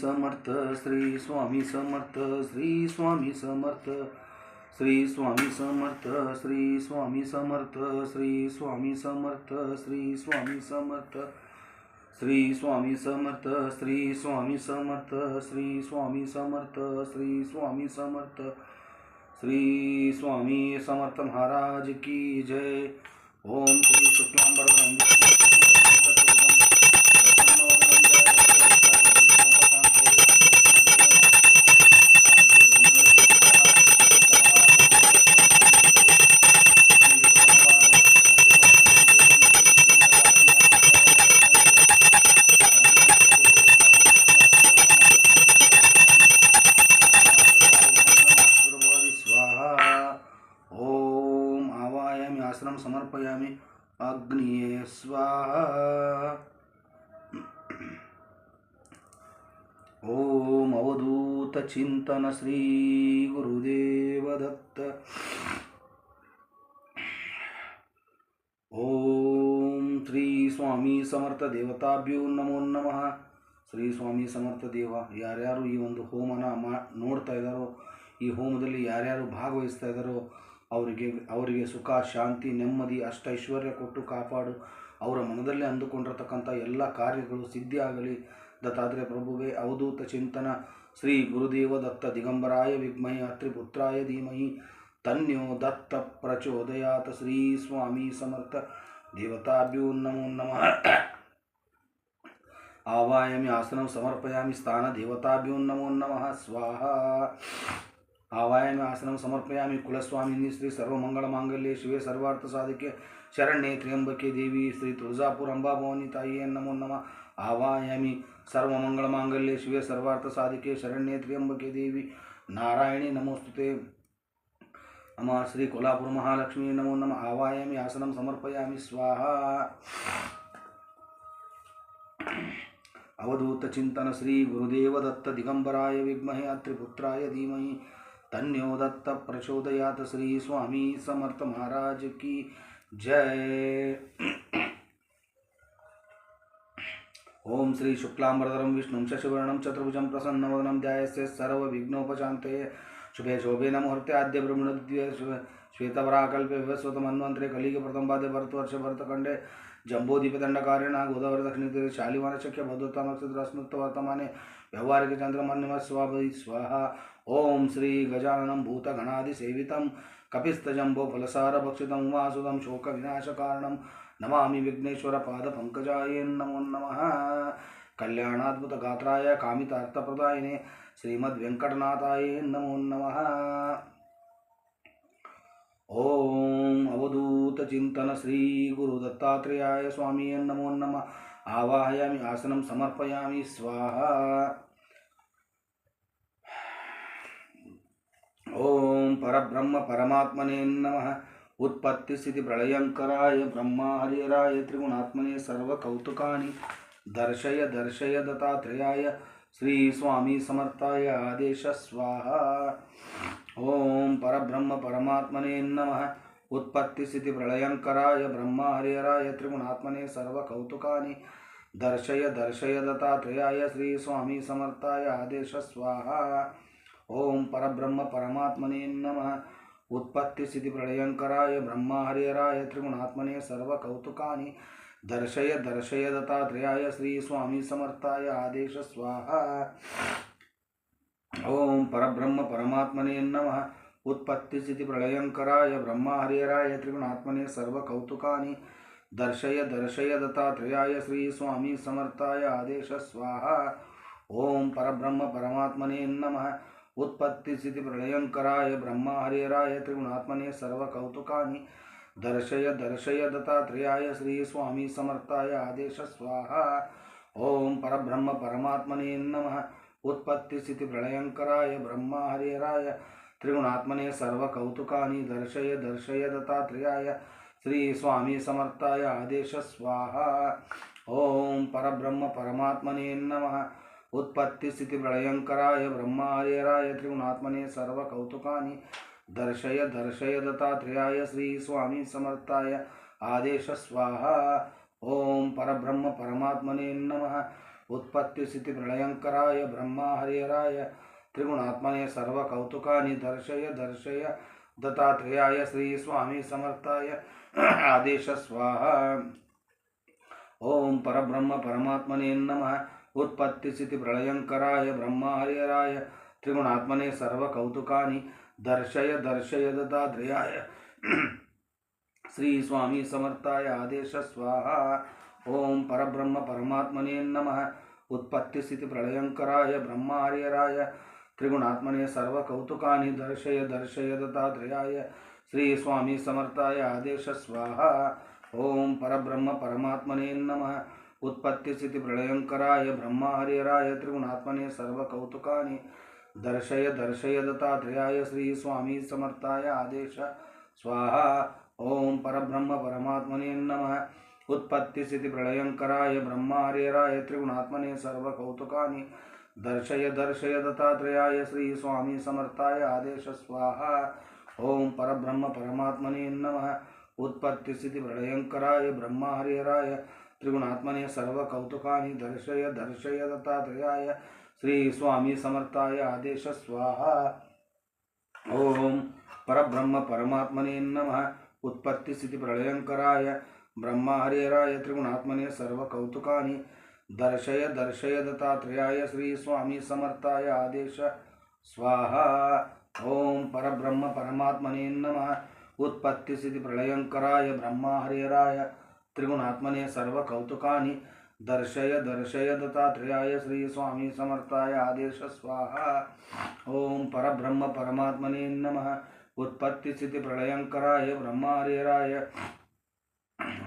समर्थ श्री स्वामी समर्थ श्री स्वामी समर्थ श्री स्वामी समर्थ श्री स्वामी समर्थ श्री स्वामी समर्थ श्री स्वामी समर्थ श्री स्वामी समर्थ श्री स्वामी समर्थ श्री स्वामी समर्थ श्री स्वामी समर्थ श्री स्वामी समर्थ महाराज की जय ओम श्री शुक्लांबरधरं ಅಗ್ನಿಯೇ ಸ್ವಾಹ ಓಂ ಅವಧೂತ ಚಿಂತನ ಶ್ರೀ ಗುರುದೇವದತ್ತ ಓಂ ಶ್ರೀ ಸ್ವಾಮಿ ಸಮರ್ಥ ದೇವತಾಭ್ಯೋ ನಮೋ ನಮಃ. ಶ್ರೀ ಸ್ವಾಮಿ ಸಮರ್ಥ ದೇವ, ಯಾರ್ಯಾರು ಈ ಒಂದು ಹೋಮನ ಮಾ, ನೋಡ್ತಾ ಇದ್ದಾರೋ ಈ ಹೋಮದಲ್ಲಿ ಯಾರ್ಯಾರು ಭಾಗವಹಿಸ್ತಾ ಇದ್ದಾರೋ ಅವರಿಗೆ ಅವರಿಗೆ ಸುಖ, ಶಾಂತಿ, ನೆಮ್ಮದಿ ಅಷ್ಟೈಶ್ವರ್ಯ ಕೊಟ್ಟು ಕಾಪಾಡು. ಅವರ ಮನದಲ್ಲಿ ಅಂದುಕೊಂಡಿರತಕ್ಕಂಥ ಎಲ್ಲ ಕಾರ್ಯಗಳು ಸಿದ್ಧಿಯಾಗಲಿ. ದತ್ತಾತ್ರೇಯ ಪ್ರಭುವೇ, ಅವಧೂತ ಚಿಂತನ. ಶ್ರೀ ಗುರುದೇವ ದತ್ತ ದಿಗಂಬರಾಯ ವಿಗ್ಮಹಿ ಅತ್ರಿಪುತ್ರಾಯ ಧೀಮಹಿ. ತನ್ಯೋ ದತ್ತ ಪ್ರಚೋದಯಾತ ಶ್ರೀ ಸ್ವಾಮಿ ಸಮರ್ಥ. ದೇವತಾಭ್ಯೋ ನಮೋ ನಮಃ. ಆವಾಯಾಮಿ ಆಸನಂ ಸಮರ್ಪಯಾಮಿ ಸ್ಥಾನ ದೇವತಾಭ್ಯೋ ನಮೋ ನಮಃ. ಸ್ವಾಹ. आवायन आसनम समर्पयाम कुलस्वामी श्री सर्वमंगलमांगल्ये शिवे सर्वार्थ साधिके शरण्ये त्र्यंबके देवी श्री तुजापुर अंबाभवानी ताये नमो नम। आवायामि सर्वमंगलमांगल्ये शिवे सर्वार्थ साधिके शरण्ये त्र्यंबके देवी नारायणी नमोस्तुते। नम श्री कोलापुर महालक्ष्मी नमो नम। आवायामी आसनम समर्पयामि। स्वाहा। अवधूतचिंतन श्री गुरुदेव दत्त दिगंबराय विमहे अत्रिपुत्राय धीमहि। धन्यो दत्त प्रचोदयात श्री स्वामी समर्थ महाराज की जय। ओम श्री शुक्लांबरधरम विष्णु शशिवर्णम चतुर्भुज प्रसन्न वनम प्रसन्नवदनम से सर्व विघ्नोपशांते शुभे शोभे न मुहूर्ते आद्य ब्रह्मणद्वे श्वेतपराकल्पे विवस्वतमन्वन्तरे कलिगप्रतम्बादे भरतवर्ष भरतखण्डे जम्बोदीपदण्डकारेण गोदावरी दक्षिणतीरे शालिवानशक्य भद्रता चंद्रमा व्यवहारिकचन्द्रमन्यमः स्वाहा। ॐ श्रीगजाननं भूतगणादिसेवितं कपिस्तजम्बोफलसारभक्षितं वासुदं शोकविनाशकारणं नमामि विघ्नेश्वरपादपङ्कजायै नमो नमः। कल्याणाद्भुतगात्राय कामितार्थप्रदायिने श्रीमद्वेङ्कटनाथाय नमो नमः। ॐ अवधूतचिन्तन श्रीगुरुदत्तात्रेयाय स्वामी नमो नमः। आवाहयामि आसनं समर्पयामि स्वाहा। ॐ परब्रह्म परमात्मने नमः। उत्पत्ति स्थिति प्रलयंकराय ब्रह्मा हरिहराय त्रिगुणात्मने सर्वकौतुकानि। दर्शय दर्शय, दत्तात्रेयाय श्रीस्वामी समर्थाय आदेश स्वाहा। ॐ परब्रह्म परमात्मने नमः। उत्पत्ति स्थिति प्रलयंकराय ब्रह्मा हरिहराय त्रिगुणात्मने सर्वकौतुकानि। दर्शय दर्शय, दत्तात्रेयाय श्रीस्वामी समर्थाय आदेश स्वाहा। ओम परब्रह्म परमात्मने नम। उत्पत्ति स्थिति प्रलयंकराय ब्रह्महरिहराय त्रिगुणात्मने सर्वकौतुका दर्शय दर्शय दत्तात्रेयाय श्री स्वामी समर्थाय आदेश स्वाहा। ओम परब्रह्म परमात्मने नम। उत्पत्ति स्थिति प्रलयंकराय ब्रह्महरिहराय त्रिगुणात्मने सर्वकौतुका दर्शय दर्शय दत्तात्रेयाय श्री स्वामी समर्थाय आदेश स्वाहा। ओम परब्रह्म परमात्मने नमः। उत्पत्ति स्थिति प्रलयंकराय ब्रह्म हरिहराय त्रिगुणात्मने सर्वकौतुका दर्शय दर्शय, दत्तात्रेयाय श्री स्वामी समर्थाय आदेश स्वाहा। ओम परब्रह्म परमात्मने नम। उत्पत्ति स्थिति प्रलयंकराय ब्रह्म हरिहराय त्रिगुणात्मने सर्वकौतुका दर्शय दर्शय, दत्तात्रेयाय श्री स्वामी समर्थाय आदेश स्वाहा। ओम परब्रह्म परमात्मने नमः। उत्पत्तिस्थितिप्रलयङ्कराय ब्रह्मार्यराय, त्रिगुणात्मने सर्वकौतुका दर्शय दर्शय, दत्तात्रेयाय श्रीस्वामी समर्थाय, आदेश स्वाहा, ओम परब्रह्म परमात्मने नमः। उत्पत्तिस्थितिप्रलयङ्कराय ब्रह्माहरिहराय त्रिगुणात्मने सर्वकौतुका दर्शय दर्शय, दत्तात्रेयाय श्रीस्वामी समर्थाय, आदेश स्वाहा। ओम परब्रह्म परमात्मने नमः। उत्पत्तिस्थितिप्रलयङ्कराय ब्रह्मा हरिहराय त्रिगुणात्मने सर्वकौतुकानि दर्शय दर्शय दत्तात्रेयाय। श्री स्वामी समर्थाय आदेश, स्वाहा। ओम परब्रह्म परमात्मने नमः। उत्पत्ति स्थिति प्रलयंकराय ब्रह्मार्यराय। त्रिगुणात्मने सर्वकौतुकानि दर्शय दर्शय दत्तात्रेयाय। श्री स्वामी समर्थाय आदेश, स्वाहा। ओम परब्रह्म परमात्मने नमः। उत्पत्ति स्थिति प्रलयंकराय ब्रह्मार्यराय त्रिगुणात्मने सर्वकौतुकानि दर्शय दर्शय दत्तात्रेयाय श्री स्वामी समर्थाय आदेश। स्वाहा। ओम परब्रह्म परमात्मने नमः। उत्पत्तिस्थितिप्रलयङ्कराय ब्रह्मार्यराय त्रिगुणात्मने सर्वकौतुकानि दर्शय दर्शय दत्तात्रेयाय श्री स्वामी समर्थाय आदेश। स्वाहा। ओम परब्रह्म परमात्मने नमः। उत्पत्तिस्थितिप्रलयङ्कराय ब्रह्मार्यराय त्रिगुणात्मने सर्वकौतुकानि दर्शय दर्शय, दत्तात्रेयाय श्री स्वामी समर्थाय आदेश स्वाहा। ओम परब्रह्म परमात्मने नमः। उत्पत्ति स्थिति प्रलयंकराय ब्रह्मा हरिहराय त्रिगुणात्मने सर्वकौतुकानि दर्शय दर्शय, दत्तात्रेयाय श्री स्वामी समर्थाय आदेश स्वाहा। ओम परब्रह्म परमात्मने नमः। उत्पत्ति स्थिति प्रलयंकराय ब्रह्मा हरिहराय त्रिगुणात्मने सर्वकौतुकानि दर्शय दर्शय दत्तात्रेयाय श्री स्वामी समर्थाय आदेश स्वाहा। ओम परब्रह्म परमात्मने नमः। उत्पत्ति स्थिति प्रलयंकराय ब्रह्मार्यराय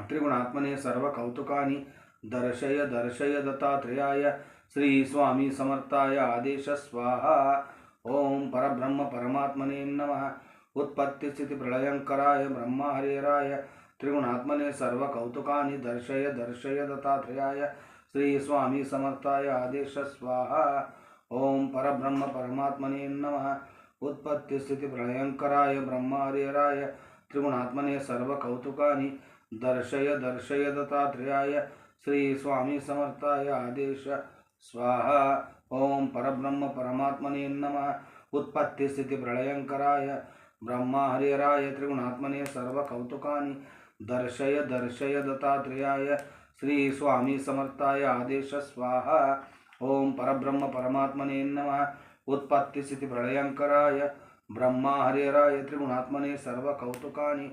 त्रिगुणात्मने सर्वकौतुकानि दर्शय दर्शय दत्तात्रेयाय श्री स्वामी समर्थाय आदेश स्वाहा। ओम परब्रह्म परमात्मने नमः। उत्पत्ति स्थिति प्रलयंकराय ब्रह्मार्यराय त्रिगुणात्मने सर्वकौतुकानि दर्शय दर्शय, दत्तात्रेयाय श्री स्वामी समर्थाय आदेश स्वाहा ओम परब्रह्म परमात्मने नमः। उत्पत्ति स्थिति प्रलयंकराय ब्रह्मार्यराय त्रिगुणात्मने सर्वकौतुकानि दर्शय दर्शय, दत्तात्रेयाय श्री स्वामी समर्थाय आदेश स्वाहा ओम परब्रह्म परमात्मने नमः। उत्पत्ति स्थिति प्रलयंकराय हरिहराय त्रिगुणात्मने सर्वकौतुकानि दर्शय दर्शय दत्तात्रेयाय श्री स्वामी समर्थाय आदेश स्वाहा। ओम परब्रह्म परमात्मने नमः। उत्पत्ति स्थिति प्रलयंकराय ब्रह्मा हरिहराय त्रिगुणात्मने सर्वकौतुकानि।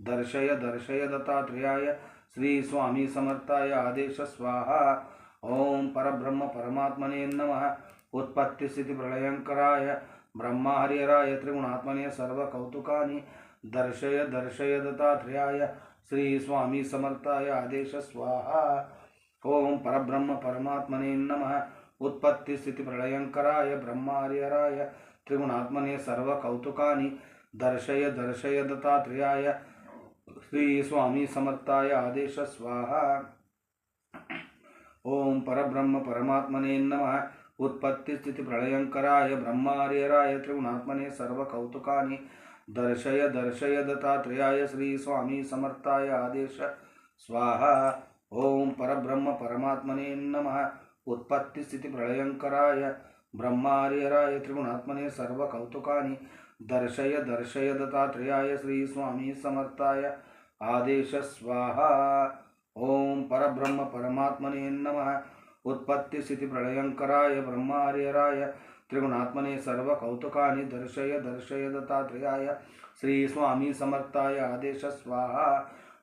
दर्शय दर्शय दत्तात्रेयाय श्री स्वामी समर्थाय आदेश स्वाहा। ओम परब्रह्म परमात्मने नमः। उत्पत्ति स्थिति प्रलयंकराय ब्रह्मा हरिहराय त्रिगुणात्मने सर्वकौतुकानि। दर्शय दर्शय दत्तात्रेयाय श्री स्वामी समर्थाय आदेश, स्वाहा। ओम परब्रह्म परमात्मने नमः। उत्पत्ति स्थिति प्रलयंकराय, ब्रह्मार्यराय। त्रिगुणात्मने सर्वकौतुकानि दर्शय दर्शय दत्तात्रेयाय। श्री स्वामी समर्थाय आदेश, स्वाहा। ओम परब्रह्म परमात्मने नमः। उत्पत्ति स्थिति प्रलयंकराय, ब्रह्मार्यराय। त्रिगुणात्मने सर्वकौतुकानि दर्शय दर्शय दत्तात्रेयाय श्री स्वामी समर्थाय आदेश। स्वाहा। ओम परब्रह्म परमात्मने नमः। उत्पत्ति स्थिति प्रलयंकराय ब्रह्मार्यराय त्रिगुणात्मने सर्वकौतुकानि। दर्शय दर्शय दत्तात्रेयाय श्री स्वामी समर्थाय आदेश। स्वाहा। ओम परब्रह्म परमात्मने नमः। उत्पत्ति स्थिति प्रलयंकराय ब्रह्मार्यराय। त्रिगुणात्मने सर्वकौतुकानि दर्शय दर्शय दत्तात्रेयाय श्री स्वामी समर्थाय आदेश स्वाहा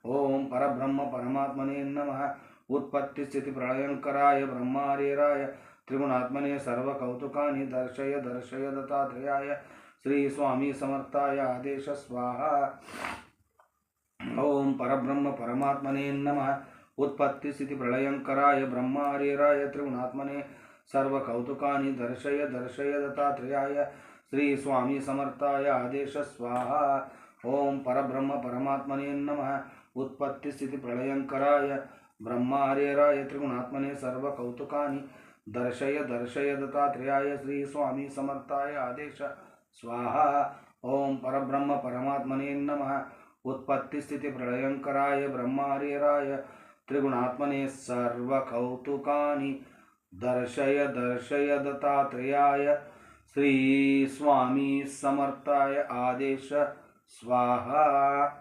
ओम परब्रह्म परमात्मने नमः। उत्पत्ति स्थिति प्रलयंकराय ब्रह्मार्यराय त्रिगुणात्मने सर्वकौतुकानि दर्शय दर्शय दत्तात्रेयाय श्री स्वामी समर्थाय आदेश स्वाहा ओम परब्रह्म परमात्मने नमः। उत्पत्ति स्थिति प्रलयंकराय ब्रह्मार्यराय त्रिगुणात्मने सर्वकौतुकानि दर्शय दर्शय दत्तात्रेयाय आदेश स्वाहा। ओम परब्रह्म परमात्मने नमः। उत्पत्ति स्थिति प्रलयंकराय ब्रह्मार्यराय त्रिगुणात्मने सर्वकौतुकानि दर्शय दर्शय दत्तात्रेयाय श्री स्वामी समर्थाय आदेश स्वाहा। ओम परब्रह्म परमात्मने नमः। उत्पत्ति स्थिति प्रलयंकराय ब्रह्मार्यराय त्रिगुणात्मने सर्वकौतुकानि दर्शय दर्शय दत्तात्रेयाय श्री स्वामी समर्थाय आदेश। स्वाहा।